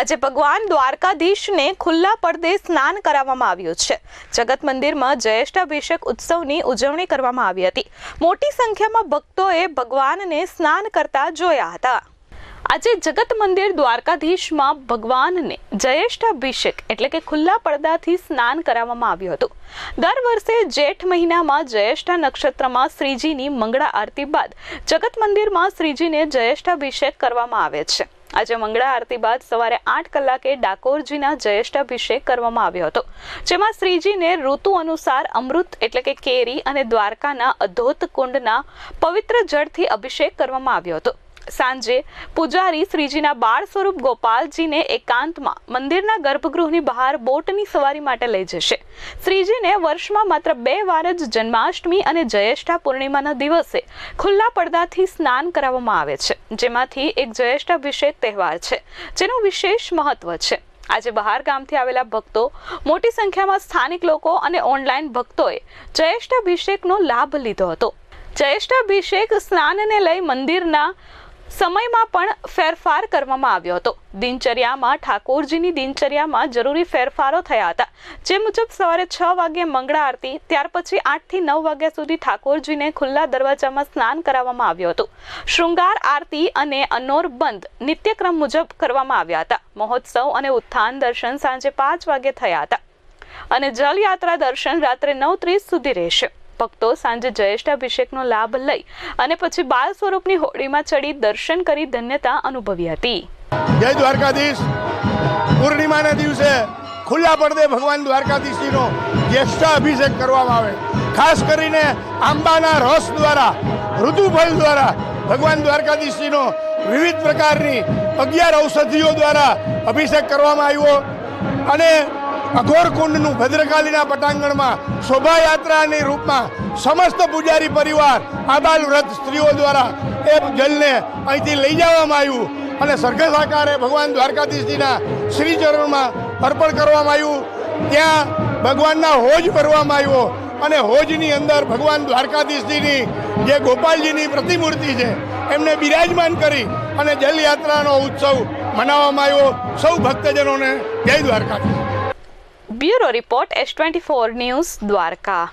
આજે ભગવાન દ્વારકાધીશને ખુલ્લા પડદે સ્નાન કરાવવામાં આવ્યું છે. જગત મંદિરમાં જયેષ્ઠાભિષેક ઉત્સવની ઉજવણી કરવામાં આવી હતી. મોટી સંખ્યામાં ભક્તોએ ભગવાનને સ્નાન કરતા જોયા હતા. આજે જગત મંદિર દ્વારકાધીશમાં ભગવાનને જયેષ્ઠાભિષેક એટલે કે ખુલ્લા પડદાથી સ્નાન કરાવવામાં આવ્યું હતું. દર વર્ષે જેઠ મહિનામાં જયેષ્ઠા નક્ષત્રમાં શ્રીજીની મંગળા આરતી બાદ જગત મંદિરમાં શ્રીજીને જયેષ્ઠાભિષેક કરવામાં આવે છે. આજે મંગળા આરતી બાદ સવારે આઠ કલાકે ડાકોરજીના જ્યેષ્ઠાભિષેક કરવામાં આવ્યો હતો, જેમાં શ્રીજીને ઋતુ અનુસાર અમૃત એટલે કે કેરી અને દ્વારકાના અધોત કુંડના પવિત્ર જળથી અભિષેક કરવામાં આવ્યો હતો. સાંજે પૂજારી શ્રીજીના બાળ સ્વરૂપ ગોપાલજીને એકાંતમાં મંદિરના ગર્ભગૃહની બહાર બોટની સવારી માટે લઈ જશે. શ્રીજીને વર્ષમાં માત્ર બે વાર જ જન્માષ્ટમી અને જયેષ્ઠા પૂર્ણિમાના દિવસે ખુલ્લા પડદાથી સ્નાન કરાવવામાં આવે છે, જેમાંથી એક જયેષ્ઠાભિષેક તહેવાર છે, જેનું વિશેષ મહત્વ છે. આજે બહાર ગામથી આવેલા ભક્તો, મોટી સંખ્યામાં સ્થાનિક લોકો અને ઓનલાઈન ભક્તોએ જયેષ્ઠાભિષેકનો લાભ લીધો હતો. જયેષ્ઠાભિષેક સ્નાનને લઈ મંદિરના સમયમાં પણ ફેરફાર કરવામાં આવ્યો હતો. દિનચર્યામાં ઠાકોરજીની દિનચર્યામાં જરૂરી ફેરફારો થયા હતા. જે મુજબ સવારે છ વાગ્યે મંગળા આરતી, ત્યાર પછી આઠથી નવ વાગ્યા સુધી ઠાકોરજીને ખુલ્લા દરવાજામાં સ્નાન કરાવવામાં આવ્યું હતું. શૃંગાર, આરતી અને અનોર બંધ નિત્યક્રમ મુજબ કરવામાં આવ્યા હતા. મહોત્સવ અને ઉત્થાન દર્શન સાંજે પાંચ વાગે થયા હતા. અને જલયાત્રા દર્શન રાત્રે નવ ત્રીસ સુધી રહેશે. ભક્તો સાંજે જયેષ્ઠાભિષેકનો લાભ લઈ અને પછી બાળ સ્વરૂપની હોડીમાં ચડી દર્શન કરી ધન્યતા અનુભવી હતી. જય દ્વારકાધીશ. પૂર્ણિમાના દિવસે ખુલ્લા પડદે ભગવાન દ્વારકાધીશજીનો જ્યેષ્ઠ અભિષેક કરવામાં આવે. ખાસ કરીને આંબાના રસ દ્વારા, ઋતુફળ દ્વારા ભગવાન દ્વારકાધીશજીનો વિવિધ પ્રકારની અગિયાર ઔષધિઓ દ્વારા અભિષેક કરવામાં આવ્યો. અને અઘોર કુંડનું ભદ્રકાલીના પટાંગણમાં શોભાયાત્રાની રૂપમાં સમસ્ત પૂજારી પરિવાર આબાલ વ્રત સ્ત્રીઓ દ્વારા એ જલને અહીંથી લઈ જવામાં આવ્યું અને સરઘસ આકારે ભગવાન દ્વારકાધીશજીના શ્રીચરણમાં અર્પણ કરવામાં આવ્યું. ત્યાં ભગવાનના હોજ ભરવામાં આવ્યો અને હોજની અંદર ભગવાન દ્વારકાધીશજીની જે ગોપાલજીની પ્રતિમૂર્તિ છે, એમને બિરાજમાન કરી અને જલયાત્રાનો ઉત્સવ મનાવવામાં આવ્યો. સૌ ભક્તજનોને જય Dwarkadhish. bureau report S twenty four news Dwarka